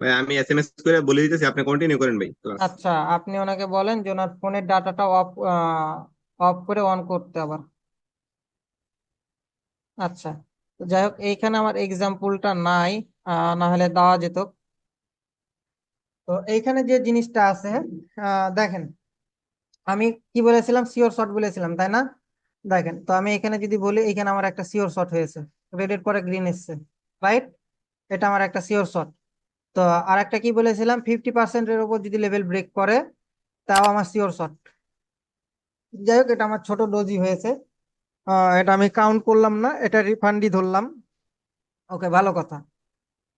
ভাই, আমি এসএমএস করে বলে দিতেছি, আপনি কন্টিনিউ করেন ভাই আচ্ছা আপনি ওনাকে বলেন যে ওনার ফোনের ডাটাটা অফ অফ করে অন করতে আবার। আচ্ছা তো যাই হোক, এইখানে আমার এক্সাম্পলটা নাই না হলে দেওয়া যেত। তো এইখানে যে জিনিসটা আছে দেখেন, আমি কি বলেছিলাম? সিওর শট বলেছিলাম, তাই না? দেখেন, তো আমি এখানে যদি বলি এখানে আমার একটা সিওর শট হয়েছে। রেডের পরে গ্রিন এসছে রাইট এটা আমার একটা সিওর শট তো আর একটা কি বলেছিলাম? ফিফটি পার্সেন্টের উপর যদি লেভেল ব্রেক করে, তাও আমার সিওর শট যাই হোক, এটা আমার ছোট ডোজি হয়েছে। এটা আমি কাউন্ট করলাম না, এটা রিফান্ডই ধরলাম। ওকে ভালো কথা।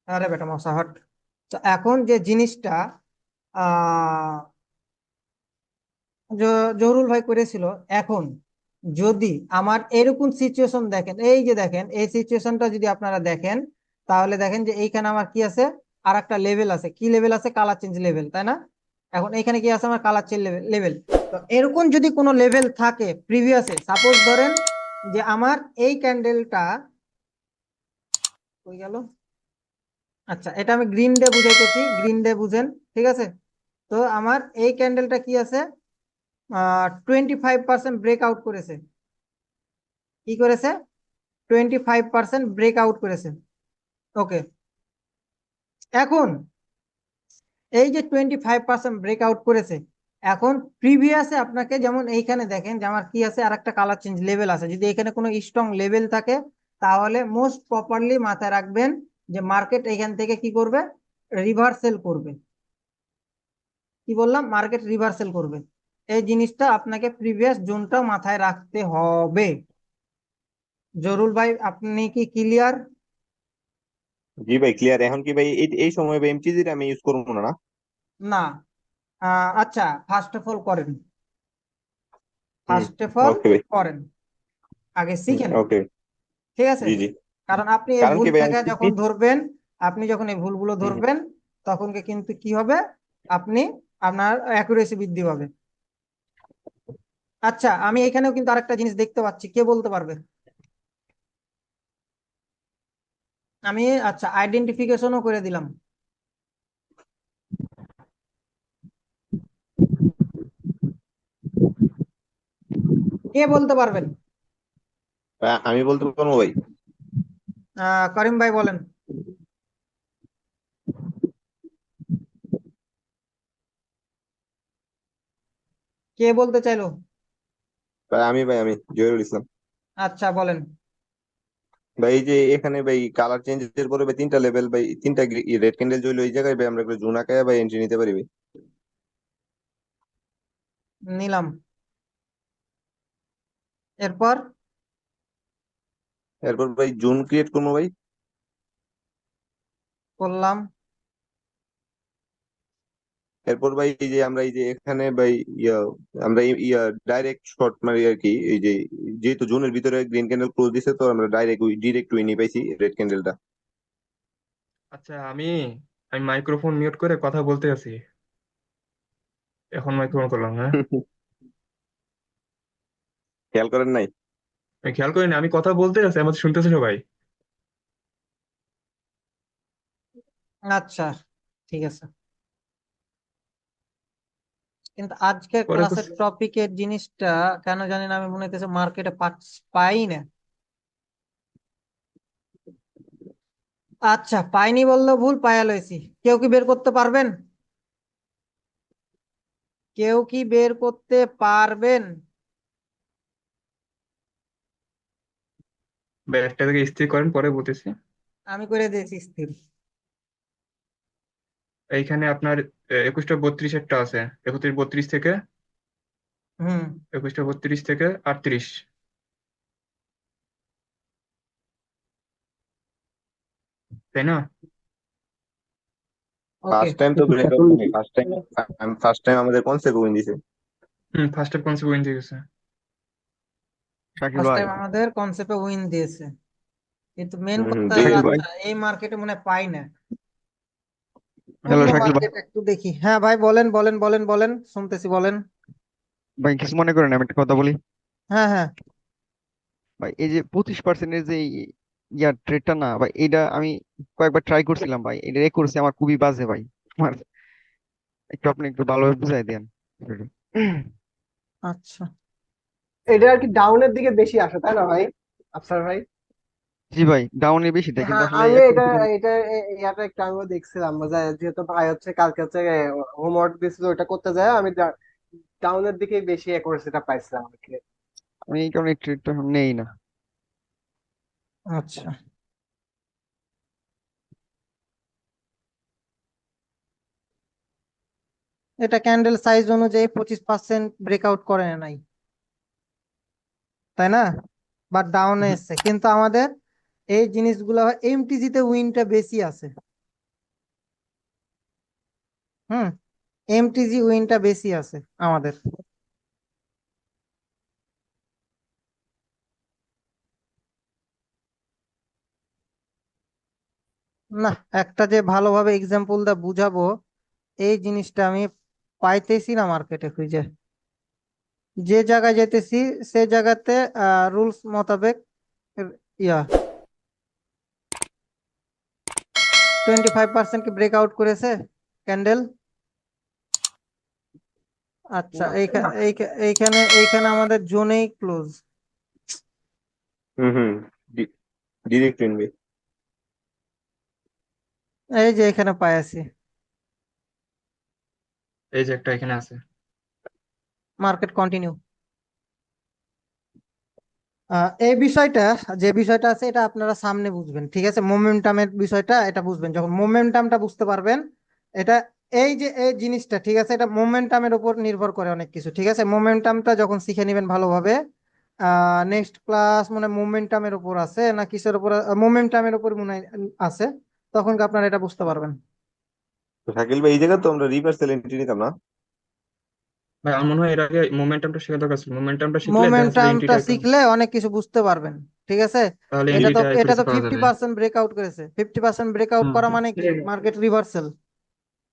আরে বেটা মশা, হট। তো এখন যে জিনিসটা জহুরুল ভাই করেছিল, এখন যদি আমার এরকম সিচুয়েশন দেখেন, এই যে দেখেন, এই সিচুয়েশনটা যদি আপনারা দেখেন, তাহলে দেখেন যে এইখানে আমার কি আছে? আর একটা লেভেল আছে। কি লেভেল আছে? কালার চেঞ্জ লেভেল তাই না? এখন এখানে কি আছে? আমার কালার চেঞ্জ লেভেল তো এরকম যদি কোনো লেভেল থাকে প্রিভিয়াসে সাপোজ ধরেন যে আমার এই ক্যান্ডেলটা গেল? আচ্ছা এটা আমি গ্রিন ডে বুঝাইতেছি গ্রিন ডে বুঝেন, ঠিক আছে? তো আমার এই ক্যান্ডেলটা কি আছে? Twenty five percent break out করেছে। কি করেছে? Twenty five percent break out করেছে। ওকে এখন এই যে twenty five percent break out করেছে, এখন প্রিভিয়াসে আপনাকে যেমন এইখানে দেখেন যে আমার কি আছে আর একটা কালার চেঞ্জ লেভেল আছে। যদি এখানে কোনো স্ট্রং লেভেল থাকে, তাহলে মোস্ট প্রপারলি মাথায় রাখবেন যে মার্কেট এখান থেকে কি করবে? রিভার্সেল করবে। কি বললাম? মার্কেট রিভার্সেল করবে। এই জিনিসটা আপনাকে প্রিভিয়াস জোনটা মাথায় রাখতে হবে। জরুল ভাই, আপনি কি ক্লিয়ার জি ভাই ক্লিয়ার। এখন কি ভাই এই সময় ভাই এমটিজি আমি ইউজ করব না না? আচ্ছা ফার্স্ট অফ অল করেন। ফার্স্ট অফ অল ওকে ভাই। করেন। আগে শিখেন ওকে ঠিক আছে? জি জি। কারণ আপনি এই কারণ কি ভাই ভুলটাকে যখন ধরবেন আপনি যখন এই ভুলগুলো। ধরবেন তখন কি কিন্তু কি হবে? আপনি আপনার অ্যাকুরেসি বৃদ্ধি পাবে। আচ্ছা আমি এখানেও কিন্তু আরেকটা জিনিস দেখতে পাচ্ছি। কে বলতে পারবে? আমি আচ্ছা আইডেন্টিফিকেশনও করে দিলাম। কে বলতে পারবেন? আমি বলতে পারব ভাই। করিম ভাই বলেন। কে বলতে চাইলো? আমি ভাই আমি জহিরুল ইসলাম। আচ্ছা বলেন। ভাই এই যে এখানে ভাই কালার চেঞ্জের পরে ভাই তিনটা লেভেল ভাই তিনটা রেড ক্যান্ডেল জ্বলে ওই জায়গায় ভাই আমরা একটা জুনা আঁকায় ভাই এন্ট্রি নিতে পারি ভাই। নিলাম। এরপর? এরপর ভাই জুন ক্রিয়েট করব ভাই। করলাম। এরপর ভাই এই যে আমরা এই যে এখানে ভাই ইয়া আমরা ইয়া ডাইরেক্ট শর্ট মারি আর কি এই যে যেহেতু জোনের ভিতরে গ্রিন ক্যান্ডেল ক্লোজ দিছে তো আমরা ডাইরেক্ট ওই ডিরেক্ট উইনি পাইছি রেড ক্যান্ডেলটা আচ্ছা আমি আমি মাইক্রোফোন মিউট করে কথা বলতে আছি। এখন মাইক্রোফোন করলাম হ্যাঁ? খেয়াল করেন নাই? আমি খেয়াল করিনি আমি কথা বলতে আছি আমার শুনতেছে সবাই। আচ্ছা ঠিক আছে। কিন্তু আজকের পরে তো ক্লাসের টপিকের জিনিসটা কেন জানি না আমি মনে হইতেছে মার্কেটে পাই না আচ্ছা পাইনি বললেও ভুল পায়া লইছি। কেউ কি বের করতে পারবেন? কেউ কি বের করতে পারবেন? ব্যাগটা থেকে স্থির করেন পরে বলতেছি। আমি করে দিয়েছি স্থির। এইখানে আপনার একুশটা বত্রিশেরটা আছে। একত্রিশ বত্রিশ থেকে হুম। একুশটা বত্রিশ থেকে আটত্রিশ। তাই না? ফার্স্ট টাইম তো নেই ফার্স্ট টাইম ফার্স্ট টাইম আমাদের কনসেপ্ট উইন দিছে? হুম ফার্স্ট অফ কনসেপ্ট উইন দিয়ে গেছে শাকিল ফার্স্ট ভাই টাইম আমাদের কনসেপ্টে উইন দিয়েছে। কিন্তু মেন কথা এই মার্কেটে মনে হয় পাই না। হ্যালো শাকিল ভাই। মার্কেট একটু দেখি। হ্যাঁ ভাই বলেন বলেন বলেন বলেন শুনতেছি বলেন। ভাই কিছু মনে করেন আমি একটা কথা বলি। হ্যাঁ হ্যাঁ। ভাই এই যে পঁচিশ পার্সেন্টের যে ইয়ার ট্রেডটা না ভাই এটা আমি কয়েকবার ট্রাই করছিলাম ভাই। এটা এ করছে আমার খুবই বাজে ভাই। আমার একটু আপনি একটু ভালোভাবে বুঝাই দেন। আচ্ছা। এটা আর কি ডাউনের দিকে বেশি আসে তাই না ভাই? আফসার ভাই? জি ভাই ডাউনে বেশি দেয় কিন্তু হ্যাঁ আসলে আমি এখন এটা এটা ইয়াটা একটু আমিও দেখছিলাম যেহেতু ভাই হচ্ছে কালকে হচ্ছে হোমওয়ার্ক দিছিল ওটা করতে যায় আমি ডাউনের দিকে বেশি অ্যাকুরেসিটা পাইছিলাম আর কি। আমি এই কারণে ট্রেডটা নেই না। আচ্ছা। এটা ক্যান্ডেল সাইজ অনুযায়ী পঁচিশ পার্সেন্ট ব্রেকআউট করে নাই। তাই না? বাট ডাউনে। এসছে। কিন্তু আমাদের এই জিনিসগুলো এমটিজি তে উইনটা বেশি আছে। হুম, এমটিজি উইনটা বেশি আছে আমাদের। না, একটা যে ভালোভাবে এক্সাম্পল দা বুঝাবো, এই জিনিসটা আমি পাইতেছি না মার্কেটে খুঁজে। যে জায়গায় যেতেছি, সে জায়গাতে রুলস মোতাবেক, ইয়া টোয়েন্টি ফাইভ পার্সেন্ট কি ব্রেকআউট করেছে ক্যান্ডেল আচ্ছা এইখানে এইখানে এইখানে আমাদের জোনেই ক্লোজ হুম হুম ডিরেক্ট উইনবে এই যে এখানে পাই আছি। এই যে একটা এখানে আছে। মার্কেট কন্টিনিউ এই বিষয়টা, যে বিষয়টা আছে, এটা আপনারা সামনে বুঝবেন, ঠিক আছে? মোমেন্টামের বিষয়টা এটা বুঝবেন। যখন মোমেন্টামটা বুঝতে পারবেন, এটা এই যে, এই জিনিসটা, ঠিক আছে? এটা মোমেন্টামের উপর নির্ভর করে অনেক কিছু, ঠিক আছে? মোমেন্টামটা যখন শিখে নেবেন ভালোভাবে নেক্সট ক্লাস মানে মোমেন্টামের উপর আছে না কিসের উপর মোমেন্টামের উপর মনে আছে, তখন আপনারা এটা বুঝতে পারবেন? শাকিল ভাই, এই জায়গা তো আমরা রিভার্সাল এন্ট্রি নিতাম না? ভাই আমার মনে হয় এর আগে মোমেন্টামটা শেখা দরকার ছিল। মোমেন্টামটা শিখলে মোমেন্টামটা শিখলে অনেক কিছু বুঝতে পারবেন ঠিক আছে? তাহলে এটা তো এন্ট্রিটা এটা তো একুরেসি পাওয়া ফিফটি যাবে পার্সেন্ট ব্রেকআউট করেছে। ফিফটি পার্সেন্ট ব্রেকআউট হুম। করা মানে কি? মার্কেট রিভার্সাল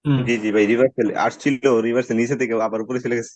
হুম। জি জি ভাই রিভার্সাল আসছিল রিভার্সাল নিচে থেকে আবার উপরে চলে গেছে।